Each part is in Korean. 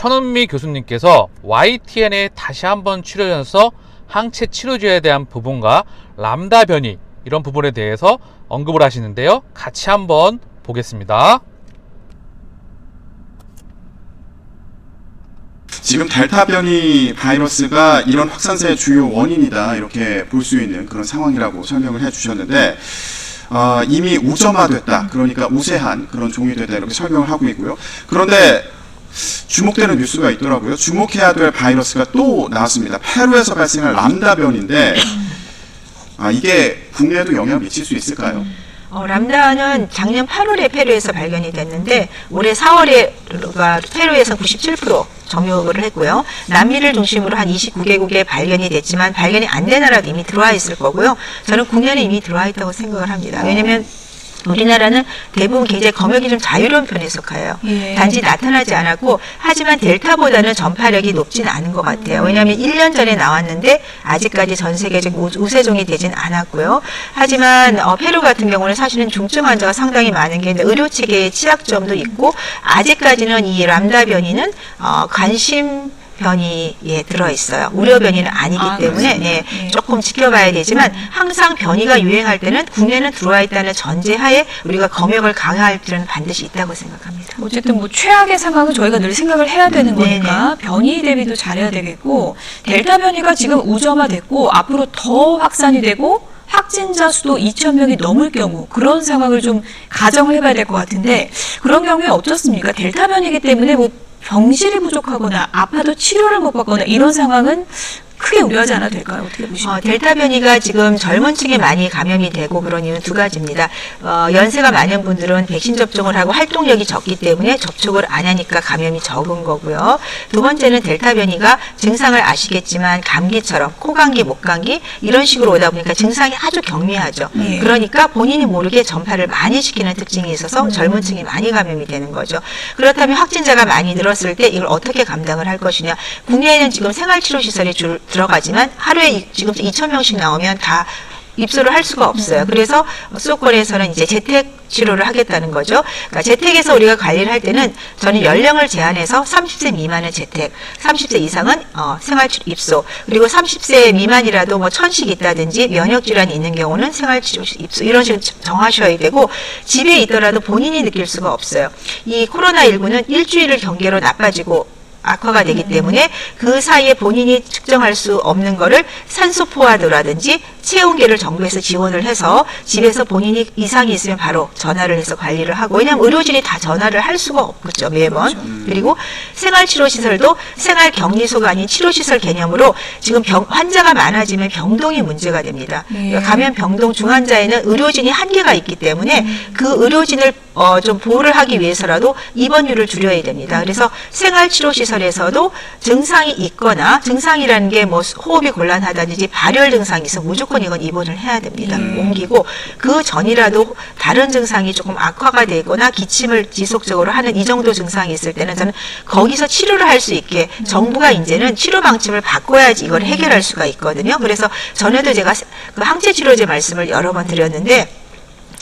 천은미 교수님께서 YTN에 다시 한번 출연해서 항체 치료제에 대한 부분과 람다 변이 이런 부분에 대해서 언급을 하시는데요. 같이 한번 보겠습니다. 지금 델타 변이 바이러스가 이런 확산세의 주요 원인이다 이렇게 볼 수 있는 그런 상황이라고 설명을 해주셨는데 어, 이미 우점화됐다 그러니까 우세한 그런 종이 됐다 이렇게 설명을 하고 있고요. 그런데 주목되는 뉴스가 있더라고요. 주목해야 될 바이러스가 또 나왔습니다. 페루에서 발생한 람다 변인데 아 이게 국내에도 영향을 미칠 수 있을까요? 어, 람다는 작년 8월에 페루에서 발견이 됐는데 올해 4월에가 페루에서 97% 점유를 했고요. 남미를 중심으로 한 29개국에 발견이 됐지만 발견이 안 된 나라도 이미 들어와 있을 거고요. 저는 국내는 이미 들어와 있다고 생각을 합니다. 왜냐하면 우리나라는 대부분 굉장히 검역이 좀 자유로운 편에 속해요. 예. 단지 나타나지 않았고 하지만 델타보다는 전파력이 높지는 않은 것 같아요. 왜냐하면 1년 전에 나왔는데 아직까지 전 세계적 우- 우세종이 되진 않았고요. 하지만 어, 페루 같은 경우는 사실은 중증 환자가 상당히 많은 게 의료 체계의 취약점도 있고 아직까지는 이 람다 변이는 어, 관심 변이에 들어 있어요. 우려 변이는 아니기 아, 때문에 그렇습니다. 예, 예. 조금 지켜봐야 되지만 항상 변이가 유행할 때는 국내는 들어와 있다는 전제하에 우리가 검역을 강화할 필요는 반드시 있다고 생각합니다. 어쨌든 뭐 최악의 상황은 저희가 늘 생각을 해야 되는. 거니까 변이 대비도 잘해야 되겠고 델타 변이가 지금 우점화됐고 앞으로 더 확산이 되고 확진자 수도 2천 명이 넘을 경우 그런 상황을 좀 가정을 해봐야 될 것 같은데 그런 경우에 어떻습니까? 델타 변이기 때문에 뭐 병실이 부족하거나 아파도 치료를 못 받거나 이런 상황은 크게 우려하지 않아도 될까요? 어떻게 보십니까? 어, 델타 변이가 지금 젊은 층에 많이 감염이 되고 그런 이유는 두 가지입니다. 어, 연세가 많은 분들은 백신 접종을 하고 활동력이 적기 때문에 접촉을 안 하니까 감염이 적은 거고요. 두 번째는 델타 변이가 증상을 아시겠지만 감기처럼 코감기, 목감기 이런 식으로 오다 보니까 증상이 아주 경미하죠. 예. 그러니까 본인이 모르게 전파를 많이 시키는 특징이 있어서 젊은 층이 많이 감염이 되는 거죠. 그렇다면 확진자가 많이 늘었을 때 이걸 어떻게 감당을 할 것이냐. 국내에는 지금 생활치료시설이 줄, 들어가지만 하루에 이- 지금 2천 명씩 나오면 다 입소를 할 수가 없어요. 그래서 수도권에서는 이제 재택 치료를 하겠다는 거죠. 그러니까 재택에서 우리가 관리를 할 때는 저는 연령을 제한해서 30세 미만은 재택, 30세 이상은 어, 생활치료 입소, 그리고 30세 미만이라도 뭐 천식 있다든지 면역 질환이 있는 경우는 생활 치료 입소 이런 식으로 정하셔야 되고 집에 있더라도 본인이 느낄 수가 없어요. 이 코로나 19는 일주일을 경계로 나빠지고 악화가 되기 때문에 그 사이에 본인이 측정할 수 없는 거를 산소 포화도라든지 체온계를 정부에서 지원을 해서 집에서 본인이 이상이 있으면 바로 전화를 해서 관리를 하고 왜냐하면 의료진이 다 전화를 할 수가 없겠죠 매번. 그리고 생활치료시설도 생활격리소가 아닌 치료시설 개념으로 지금 병, 환자가 많아지면 병동이 문제가 됩니다. 예. 그러니까 감염 병동 중환자에는 의료진이 한계가 있기 때문에 그 의료진을 어, 좀 보호를 하기 위해서라도 입원율을 줄여야 됩니다. 그래서 생활치료시설 에서도 증상이 있거나 증상이라는 게 뭐 호흡이 곤란하다든지 발열 증상이 있어 무조건 이건 입원을 해야 됩니다. 음. 옮기고 그 전이라도 다른 증상이 조금 악화가 되거나 기침을 지속적으로 하는 이 정도 증상이 있을 때는 저는 거기서 치료를 할 수 있게 정부가 이제는 치료 방침을 바꿔야지 이걸 해결할 수가 있거든요. 그래서 전에도 제가 그 항체 치료제 말씀을 여러 번 드렸는데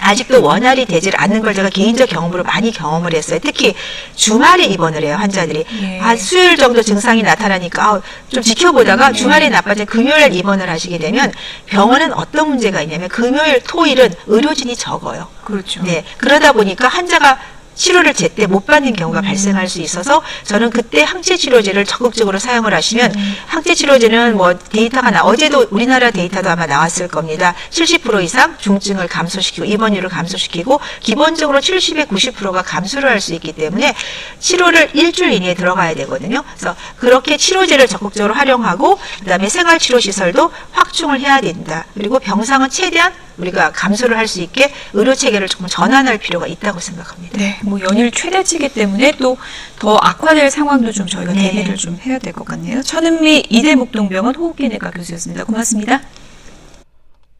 아직도 원활히 되질 않는 걸 제가 개인적 경험으로 많이 경험을 했어요. 특히 주말에 입원을 해요, 환자들이. 예. 한 수요일 정도 증상이 나타나니까 아, 좀 지켜보다가 주말에 나빠져 금요일 입원을 하시게 되면 병원은 어떤 문제가 있냐면 금요일, 토일은 의료진이 적어요. 그렇죠. 네. 그러다 보니까 환자가 치료를 제때 못 받는 경우가 발생할 수 있어서 저는 그때 항체 치료제를 적극적으로 사용을 하시면 항체 치료제는 뭐 데이터가 나 어제도 우리나라 데이터도 아마 나왔을 겁니다. 70% 이상 중증을 감소시키고 입원율을 감소시키고 기본적으로 70에 90%가 감소를 할 수 있기 때문에 치료를 일주일 이내에 들어가야 되거든요. 그래서 그렇게 치료제를 적극적으로 활용하고 그다음에 생활 치료 시설도 확충을 해야 된다. 그리고 병상은 최대한 우리가 감소를 할 수 있게 의료 체계를 조금 전환할 필요가 있다고 생각합니다. 네, 뭐 연일 최대치기 때문에 또 더 악화될 상황도 좀 저희가 네. 대비를 좀 해야 될 것 같네요. 천은미 이대목동병원 호흡기내과 교수였습니다. 고맙습니다.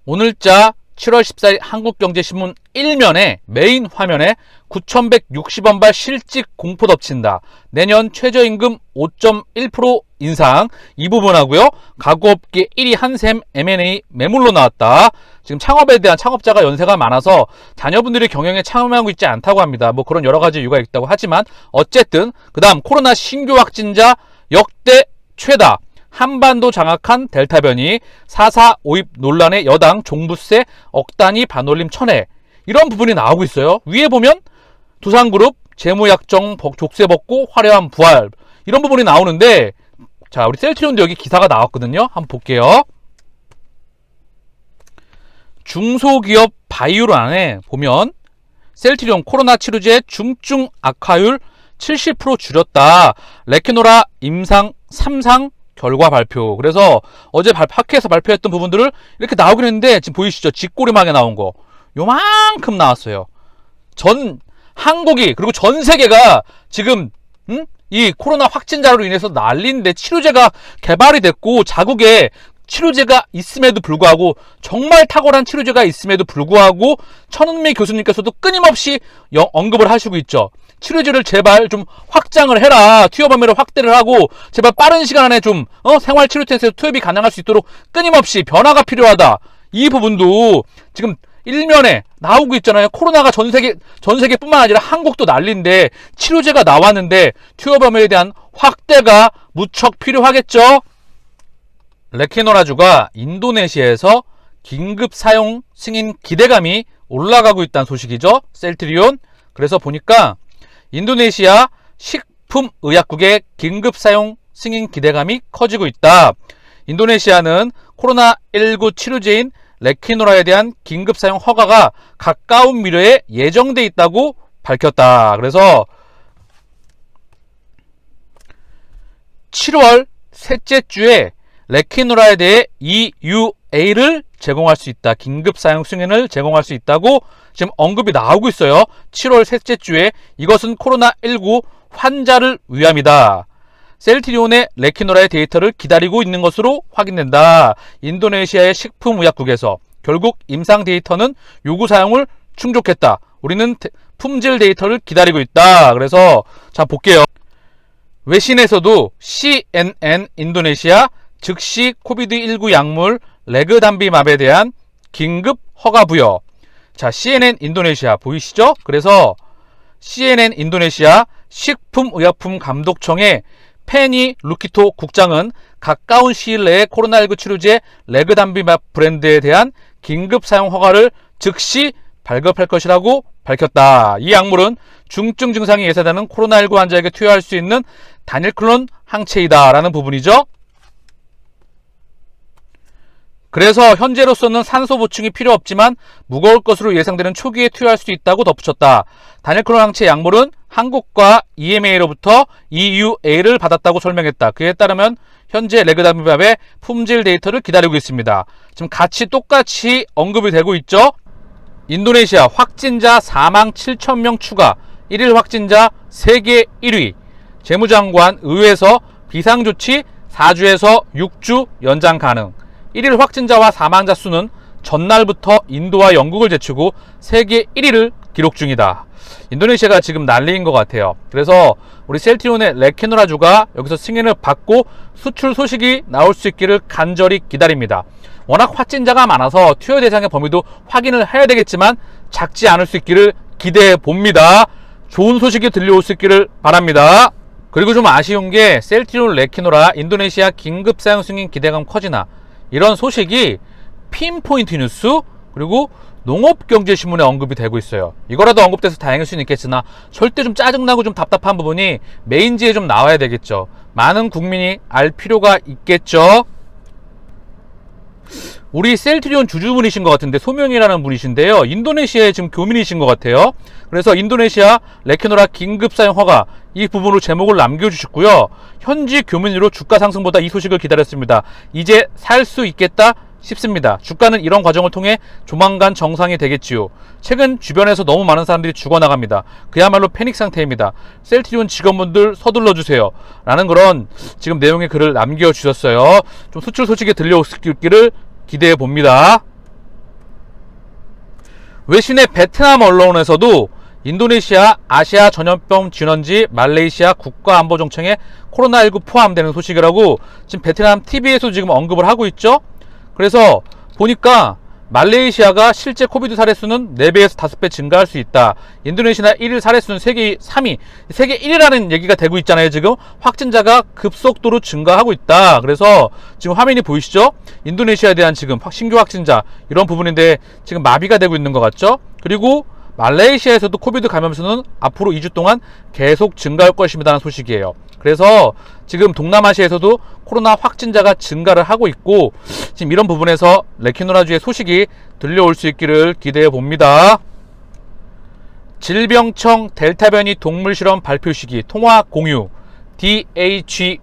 오늘자 7월 14일 한국경제신문 1면에 메인 화면에 9,160원발 실직 공포 덮친다. 내년 최저임금 5.1% 인상 이 부분하고요. 가구업계 1위 한샘 M&A 매물로 나왔다. 지금 창업에 대한 창업자가 연세가 많아서 자녀분들이 경영에 참여하고 있지 않다고 합니다. 뭐 그런 여러 가지 이유가 있다고 하지만 어쨌든 그다음 코로나 신규 확진자 역대 최다 한반도 장악한 델타 변이 4.4 오입 논란의 여당 종부세 억 단위 반올림 천회 이런 부분이 나오고 있어요. 위에 보면 두산그룹 재무약정 복- 족쇄 벗고 화려한 부활 이런 부분이 나오는데 자 우리 셀트리온도 여기 기사가 나왔거든요. 한번 볼게요. 중소기업 바이오로 안에 보면 셀트리온 코로나 치료제 중증 악화율 70% 줄였다. 레키노라 임상 3상 결과 발표. 그래서 어제 발, 학회에서 발표했던 부분들을 이렇게 나오긴 했는데 지금 보이시죠? 쥐꼬리망에 나온 거. 요만큼 나왔어요. 전 한국이 그리고 전 세계가 지금 음? 이 코로나 확진자로 인해서 난리인데 치료제가 개발이 됐고 자국에 치료제가 있음에도 불구하고 정말 탁월한 치료제가 있음에도 불구하고 천은미 교수님께서도 끊임없이 영- 언급을 하시고 있죠. 치료제를 제발 좀 확장을 해라. 투여 범위를 확대를 하고 제발 빠른 시간 안에 좀 어, 생활 치료센터에서 투여이 가능할 수 있도록 끊임없이 변화가 필요하다. 이 부분도 지금 일면에 나오고 있잖아요. 코로나가 전 세계 전 세계뿐만 아니라 한국도 난리인데 치료제가 나왔는데 범위에 대한 확대가 무척 필요하겠죠. 레키노라주가 인도네시아에서 긴급 사용 승인 기대감이 올라가고 있다는 소식이죠. 셀트리온. 그래서 보니까 인도네시아 식품의약국의 긴급 사용 승인 기대감이 커지고 있다. 인도네시아는 코로나19 치료제인 레키노라에 대한 긴급 사용 허가가 가까운 미래에 예정돼 있다고 밝혔다. 그래서 7월 셋째 주에 레키노라에 대해 EUA를 제공할 수 있다. 긴급 사용 승인을 제공할 수 있다고 지금 언급이 나오고 있어요. 7월 셋째 주에 이것은 코로나19 환자를 위함이다. 셀트리온의 레키노라의 데이터를 기다리고 있는 것으로 확인된다. 인도네시아의 식품의약국에서 결국 임상 데이터는 요구 사용을 충족했다. 우리는 데- 품질 데이터를 기다리고 있다. 그래서 자 볼게요. 외신에서도 CNN 인도네시아 즉시 코비드19 약물 레그담비맙에 대한 긴급 허가 부여. 자, CNN 인도네시아 보이시죠? 그래서 CNN 인도네시아 식품의약품 감독청의 페니 루키토 국장은 가까운 시일 내에 코로나19 치료제 레그담비맙 브랜드에 대한 긴급 사용 허가를 즉시 발급할 것이라고 밝혔다. 이 약물은 중증 증상이 예사되는 코로나19 환자에게 투여할 수 있는 단일 클론 항체이다라는 부분이죠. 그래서 현재로서는 산소 보충이 필요 없지만 무거울 것으로 예상되는 초기에 투여할 수 있다고 덧붙였다. 다닐크론 항체 약물은 한국과 EMA로부터 EUA를 받았다고 설명했다. 그에 따르면 현재 레그다미밥의 품질 데이터를 기다리고 있습니다. 지금 같이 똑같이 언급이 되고 있죠. 인도네시아 확진자 4만 7천 명 추가, 1일 확진자 세계 1위. 재무장관 의회에서 비상조치 4주에서 6주 연장 가능. 1일 확진자와 사망자 수는 전날부터 인도와 영국을 제치고 세계 1위를 기록 중이다. 인도네시아가 지금 난리인 것 같아요. 그래서 우리 셀티온의 레케노라주가 여기서 승인을 받고 수출 소식이 나올 수 있기를 간절히 기다립니다. 워낙 확진자가 많아서 투여 대상의 범위도 확인을 해야 되겠지만 작지 않을 수 있기를 기대해 봅니다. 좋은 소식이 들려올 수 있기를 바랍니다. 그리고 좀 아쉬운 게 셀티론 레키노라 인도네시아 긴급 사용 승인 기대감 커지나 이런 소식이 핀포인트 뉴스 그리고 농업경제신문에 언급이 되고 있어요. 이거라도 언급돼서 다행일 수는 있겠으나 절대 좀 짜증나고 좀 답답한 부분이 메인지에 좀 나와야 되겠죠. 많은 국민이 알 필요가 있겠죠. 우리 셀트리온 주주분이신 것 같은데 소명이라는 분이신데요. 인도네시아에 지금 교민이신 것 같아요. 그래서 인도네시아 레케노라 긴급 사용 허가 이 부분으로 제목을 남겨주셨고요. 현지 교민으로 주가 상승보다 이 소식을 기다렸습니다. 이제 살 수 있겠다 싶습니다. 주가는 이런 과정을 통해 조만간 정상이 되겠지요. 최근 주변에서 너무 많은 사람들이 죽어나갑니다. 그야말로 패닉 상태입니다. 셀트리온 직원분들 서둘러 주세요. 라는 그런 지금 내용의 글을 남겨주셨어요. 좀 수출 소식이 들려오기를 기대해 봅니다. 외신의 베트남 언론에서도 인도네시아 아시아 전염병 진원지 말레이시아 국가안보정청에 코로나19 포함되는 소식이라고 지금 베트남 TV에서 지금 언급을 하고 있죠. 그래서 보니까 말레이시아가 실제 코비드 사례 수는 4배에서 5배 증가할 수 있다. 인도네시아 1일 사례 수는 세계 3위, 세계 1위라는 얘기가 되고 있잖아요. 지금 확진자가 급속도로 증가하고 있다. 그래서 지금 화면이 보이시죠? 인도네시아에 대한 지금 확- 신규 확진자 이런 부분인데 지금 마비가 되고 있는 것 같죠? 그리고 말레이시아에서도 코비드 감염 수는 앞으로 2주 동안 계속 증가할 것입니다라는 소식이에요. 그래서 지금 동남아시아에서도 코로나 확진자가 증가를 하고 있고 지금 이런 부분에서 레키노라주의 소식이 들려올 수 있기를 기대해 봅니다. 질병청 델타 변이 동물 실험 발표 시기 통화 공유 DHO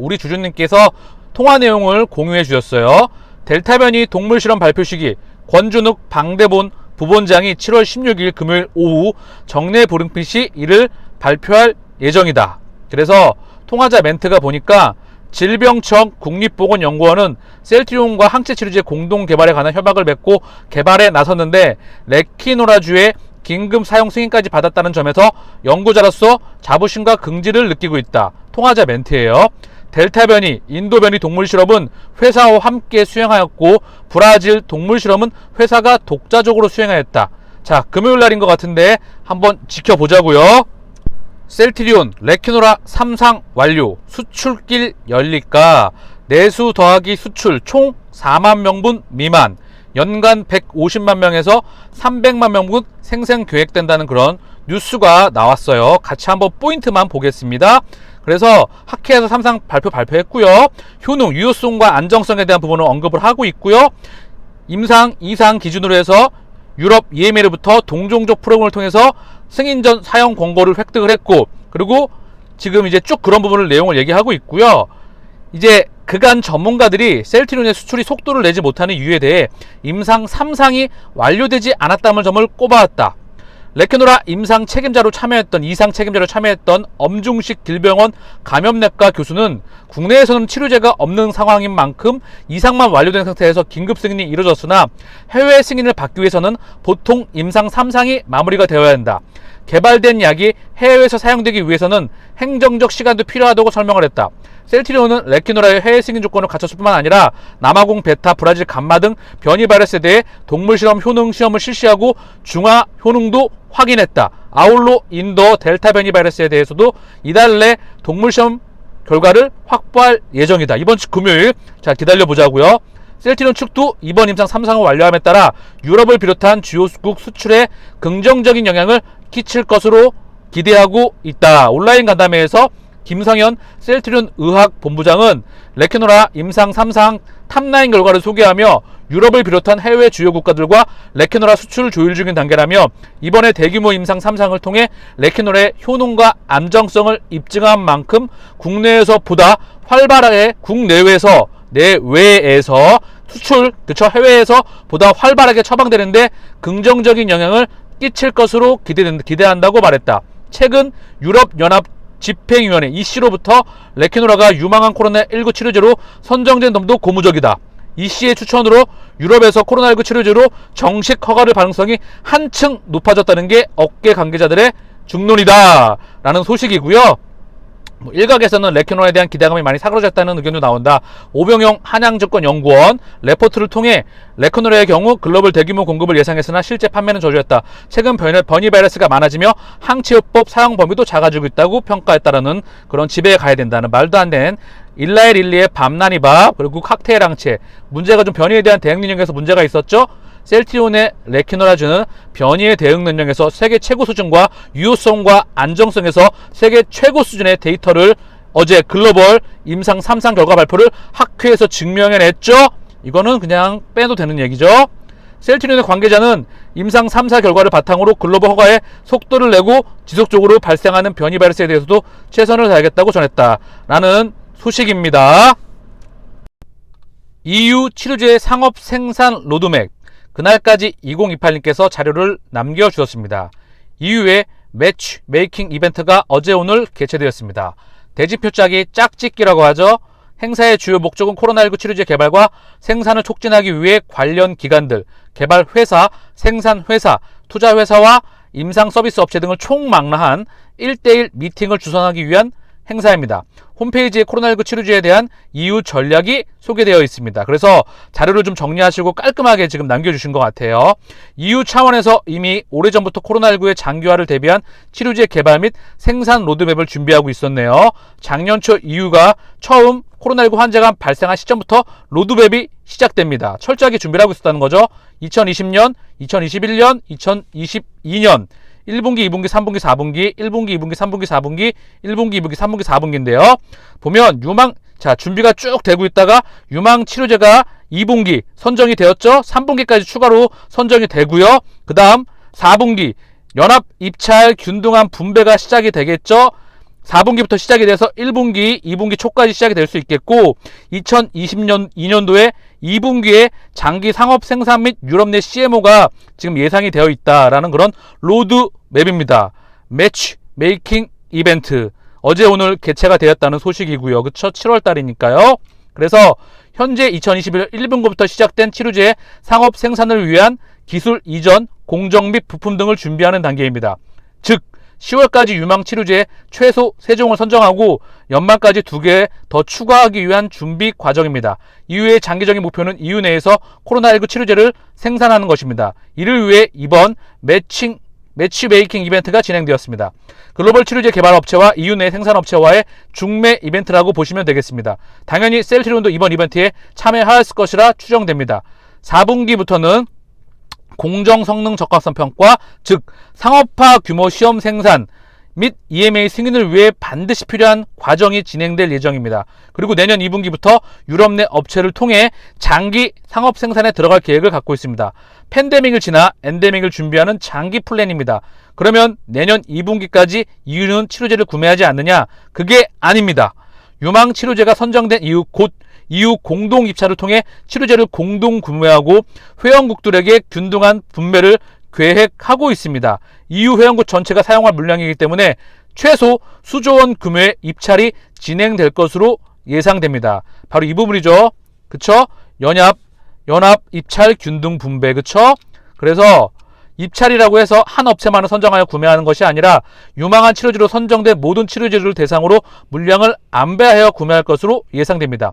우리 주주님께서 통화 내용을 공유해 주셨어요. 델타 변이 동물 실험 발표 시기 권준욱 방대본 부본장이 7월 16일 금요일 오후 정례 브리핑 시 이를 발표할 예정이다. 그래서 통화자 멘트가 보니까 질병청 국립보건연구원은 셀트리온과 항체 치료제 공동 개발에 관한 협약을 맺고 개발에 나섰는데 레키노라주의 긴급 사용 승인까지 받았다는 점에서 연구자로서 자부심과 긍지를 느끼고 있다. 통화자 멘트예요. 델타 변이, 인도 변이 동물 실험은 회사와 함께 수행하였고 브라질 동물 실험은 회사가 독자적으로 수행하였다. 자, 금요일 날인 것 같은데 한번 지켜보자고요. 셀트리온 레키노라 3상 완료. 수출길 열릴까? 내수 더하기 수출 총 4만 명분 미만. 연간 150만 명에서 300만 명분 생생 계획된다는 그런 뉴스가 나왔어요. 같이 한번 포인트만 보겠습니다 그래서 학회에서 3상 발표 발표했고요 효능 유효성과 안정성에 대한 부분을 언급을 하고 있고요 임상 2상 기준으로 해서 유럽 EMA로부터 동종족 프로그램을 통해서 승인전 사용 권고를 획득을 했고 그리고 지금 이제 쭉 그런 부분을 내용을 얘기하고 있고요. 이제 그간 전문가들이 셀트리온의 수출이 속도를 내지 못하는 이유에 대해 임상 3상이 완료되지 않았다는 점을 꼽아왔다. 레케노라 임상 책임자로 참여했던 이상 책임자로 참여했던 엄중식 길병원 감염내과 교수는 국내에서는 치료제가 없는 상황인 만큼 이상만 완료된 상태에서 긴급 승인이 이루어졌으나 해외 승인을 받기 위해서는 보통 임상 3상이 마무리가 되어야 한다. 개발된 약이 해외에서 사용되기 위해서는 행정적 시간도 필요하다고 설명을 했다. 셀트리온은 레키노라의 해외 승인 조건을 갖췄을 뿐만 아니라 남아공, 베타, 브라질, 감마 등 변이 바이러스에 대해 동물 실험 효능 시험을 실시하고 중화 효능도 확인했다. 아울러 인도 델타 변이 바이러스에 대해서도 이달 내 동물 시험 결과를 확보할 예정이다. 이번 주 금요일 자 기다려 보자고요. 셀티론 측도 이번 임상 3상을 완료함에 따라 유럽을 비롯한 주요국 수출에 긍정적인 영향을 끼칠 것으로 기대하고 있다. 온라인 간담회에서 김성현 셀트리온 의학 본부장은 레케노라 임상 3상 탑라인 결과를 소개하며 유럽을 비롯한 해외 주요 국가들과 레케노라 수출 조율 중인 단계라며 이번에 대규모 임상 3상을 통해 레케노라의 효능과 안정성을 입증한 만큼 국내에서 보다 활발하게 국내외에서 내외에서 수출 그쵸 해외에서 보다 활발하게 처방되는데 긍정적인 영향을 끼칠 것으로 기대된, 기대한다고 말했다. 최근 유럽 연합 집행위원회 EC로부터 레키노라가 유망한 코로나19 치료제로 선정된 점도 고무적이다. EC의 추천으로 유럽에서 코로나19 치료제로 정식 허가를 가능성이 한층 높아졌다는 게 업계 관계자들의 중론이다. 라는 소식이고요. 뭐 일각에서는 레키노라에 대한 기대감이 많이 사그러졌다는 의견도 나온다. 오병영 한양증권연구원 레포트를 통해 레키노라의 경우 글로벌 대규모 공급을 예상했으나 실제 판매는 저조했다. 최근 변이, 바이러스가 많아지며 항치요법 사용 범위도 작아지고 있다고 평가했다라는 그런 지배에 가야 된다는 말도 안 되는 일라엘 릴리의 밤나니밥 그리고 칵테일 항체 문제가 좀 변이에 대한 대응 능력에서 문제가 있었죠. 셀티온의 레키노라주는 변이의 대응 능력에서 세계 최고 수준과 유효성과 안정성에서 세계 최고 수준의 데이터를 어제 글로벌 임상 3상 결과 발표를 학회에서 증명해냈죠. 이거는 그냥 빼도 되는 얘기죠. 셀트리온의 관계자는 임상 3사 결과를 바탕으로 글로벌 허가에 속도를 내고 지속적으로 발생하는 변이 바이러스에 대해서도 최선을 다하겠다고 전했다. 라는 소식입니다. EU 치료제 상업 생산 로드맵 그날까지 2028님께서 자료를 남겨주셨습니다. EU의 매치 메이킹 이벤트가 어제 오늘 개최되었습니다. 대지표 짝이 짝짓기라고 하죠. 행사의 주요 목적은 코로나19 치료제 개발과 생산을 촉진하기 위해 관련 기관들, 개발 회사, 생산 회사, 투자 회사와 임상 서비스 업체 등을 총망라한 1대1 미팅을 주선하기 위한 행사입니다. 홈페이지에 코로나19 치료제에 대한 이유 전략이 소개되어 있습니다. 그래서 자료를 좀 정리하시고 깔끔하게 지금 남겨주신 것 같아요. 이유 차원에서 이미 오래전부터 코로나19의 장기화를 대비한 치료제 개발 및 생산 로드맵을 준비하고 있었네요. 작년 초 이유가 처음 코로나19 환자가 발생한 시점부터 로드맵이 시작됩니다. 철저하게 준비를 하고 있었다는 거죠. 2020년, 2021년, 2022년 1분기, 2분기, 3분기, 4분기, 1분기, 2분기, 3분기, 4분기, 1분기, 2분기, 3분기, 4분기인데요. 보면 유망 자, 준비가 쭉 되고 있다가 유망 치료제가 2분기 선정이 되었죠. 3분기까지 추가로 선정이 되고요. 그다음 4분기 연합 입찰 균등한 분배가 시작이 되겠죠. 4분기부터 시작이 돼서 1분기, 2분기 초까지 시작이 될 수 있겠고 2020년 2년도에 2분기에 장기 상업 생산 및 유럽 내 CMO가 지금 예상이 되어 있다라는 그런 로드 맵입니다. 매치 메이킹 이벤트 어제 오늘 개최가 되었다는 소식이고요. 그쵸? 7월 달이니까요. 그래서 현재 2021년 1분기부터 시작된 치료제 상업 생산을 위한 기술 이전, 공정 및 부품 등을 준비하는 단계입니다. 즉 10월까지 유망 치료제 최소 3종을 선정하고 연말까지 2개 더 추가하기 위한 준비 과정입니다. 이후의 장기적인 목표는 EU 내에서 코로나19 치료제를 생산하는 것입니다. 이를 위해 이번 매칭 매치 메이킹 이벤트가 진행되었습니다. 글로벌 치료제 개발 업체와 EU 내 생산 업체와의 중매 이벤트라고 보시면 되겠습니다. 당연히 셀트리온도 이번 이벤트에 참여할 것이라 추정됩니다. 4분기부터는 공정 성능 적합성 평가, 즉 상업화 규모 시험 생산 및 EMA 승인을 위해 반드시 필요한 과정이 진행될 예정입니다. 그리고 내년 2분기부터 유럽 내 업체를 통해 장기 상업 생산에 들어갈 계획을 갖고 있습니다. 팬데믹을 지나 엔데믹을 준비하는 장기 플랜입니다. 그러면 내년 2분기까지 EU는 치료제를 구매하지 않느냐? 그게 아닙니다. 유망 치료제가 선정된 이후 곧 EU 공동 입찰을 통해 치료제를 공동 구매하고 회원국들에게 균등한 분배를 계획하고 있습니다. EU 회원국 전체가 사용할 물량이기 때문에 최소 수조 원 규모의 입찰이 진행될 것으로 예상됩니다. 바로 이 부분이죠. 그쵸? 연합, 연합 입찰 균등 분배. 그쵸? 그래서 입찰이라고 해서 한 업체만을 선정하여 구매하는 것이 아니라 유망한 치료제로 선정된 모든 치료제를 대상으로 물량을 안배하여 구매할 것으로 예상됩니다.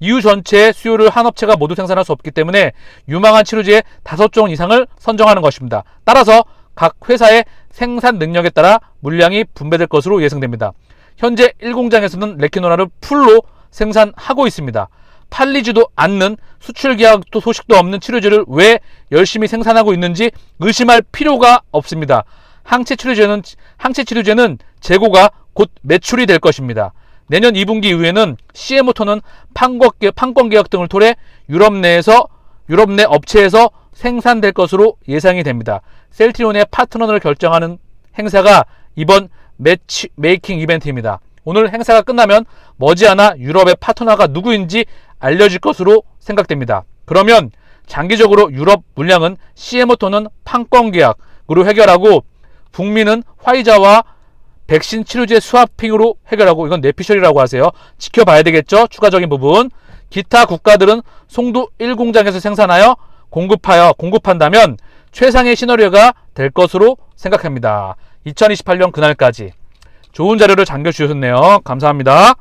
EU 전체의 수요를 한 업체가 모두 생산할 수 없기 때문에 유망한 치료제의 다섯 종 이상을 선정하는 것입니다. 따라서 각 회사의 생산 능력에 따라 물량이 분배될 것으로 예상됩니다. 현재 1공장에서는 레키노라를 풀로 생산하고 있습니다. 팔리지도 않는 수출 계약도 소식도 없는 치료제를 왜 열심히 생산하고 있는지 의심할 필요가 없습니다. 항체 치료제는 항체 치료제는 재고가 곧 매출이 될 것입니다. 내년 2분기 이후에는 CM부터는 판권 계약, 등을 통해 유럽 내에서 유럽 내 업체에서 생산될 것으로 예상이 됩니다. 셀트리온의 파트너를 결정하는 행사가 이번 매치 메이킹 이벤트입니다. 오늘 행사가 끝나면 머지않아 유럽의 파트너가 누구인지 알려질 것으로 생각됩니다. 그러면 장기적으로 유럽 물량은 CM부터는 판권 계약으로 해결하고 북미는 화이자와 백신 치료제 스와핑으로 해결하고 이건 내피셜이라고 하세요. 지켜봐야 되겠죠. 추가적인 부분. 기타 국가들은 송도 1공장에서 생산하여 공급하여 공급한다면 최상의 시너리오가 될 것으로 생각합니다. 2028년 그날까지 좋은 자료를 잠겨 주셨네요. 감사합니다.